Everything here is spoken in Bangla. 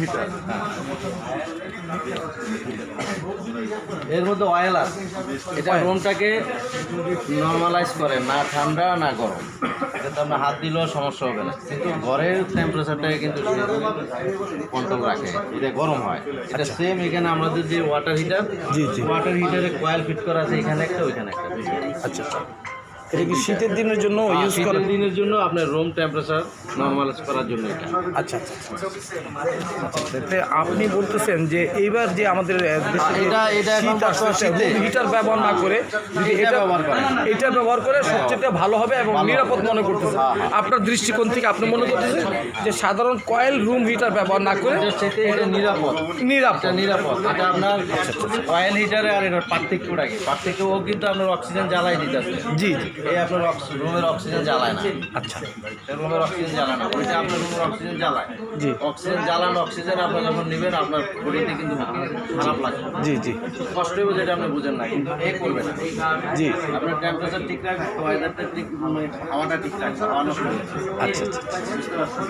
হিটার এর মধ্যে অয়েল আছে। এটা রুমটাকে নর্মালাইজ করে না ঠান্ডা না গরম। এটাতে আপনার হাত দিলেও সমস্যা হবে না। কিন্তু ঘরের টেম্পারেচারটাকে কিন্তু কন্ট্রোল রাখে। এটা গরম হয়। এটা সেম এখানে আমাদের যে ওয়াটার হিটার জি, জি। ওয়াটার হিটারে কয়েল ফিট করা আছে এখানে একটা ওইখানে একটা। আচ্ছা আচ্ছা। এটা কি শীতের দিনের জন্য হ্যাঁ, ইউজ করে? শীতের দিনের জন্য আপনার রুম টেম্পারেচার নর্মালাইজ করার জন্য এটা। আচ্ছা আচ্ছা আচ্ছা, আচ্ছা। আপনি বলতেছেন যে এইবার যে আমাদের দেশে এটা- এটা শীতে। হিটার ব্যবহার না করে যদি এটা এটা ব্যবহার করেন। এটা ব্যবহার করে সবচেয়ে ভালো হবে এবং নিরাপদ মনে করতেছেন আপনার দৃষ্টিকোণ থেকে আপনি মনে করতেছেন যে সাধারণ কয়েল রুম হিটার ব্যবহার না করে চাইতে এটা নিরাপদ। নিরাপদ। নিরাপদ। এটা আপনার অয়েল হিটারে আর এটার পার্থক্যটা কি? পার্থক্য ও কিন্তু আপনার অক্সিজেন জ্বালাই দিতেছে জি জি। এই আপনার রুমের অক্সিজেন জ্বালায় না। আচ্ছা। রুমের অক্সিজেন জ্বালায় না। ওইটা আপনার রুমের অক্সিজেন জ্বালায়। জি। অক্সিজেন জ্বালানো অক্সিজেন আপনার যখন নেবেন আপনার বডিতে কিন্তু খারাপ জি জি। কষ্ট হবে যেটা আপনি বুঝেন না কিন্তু এ করবে না। জি। আপনার টেম্পারেচার ঠিক রাখবে ওয়েদারটা ঠিক মানে ঠিক রাখবে। আচ্ছা আচ্ছা পারছেন?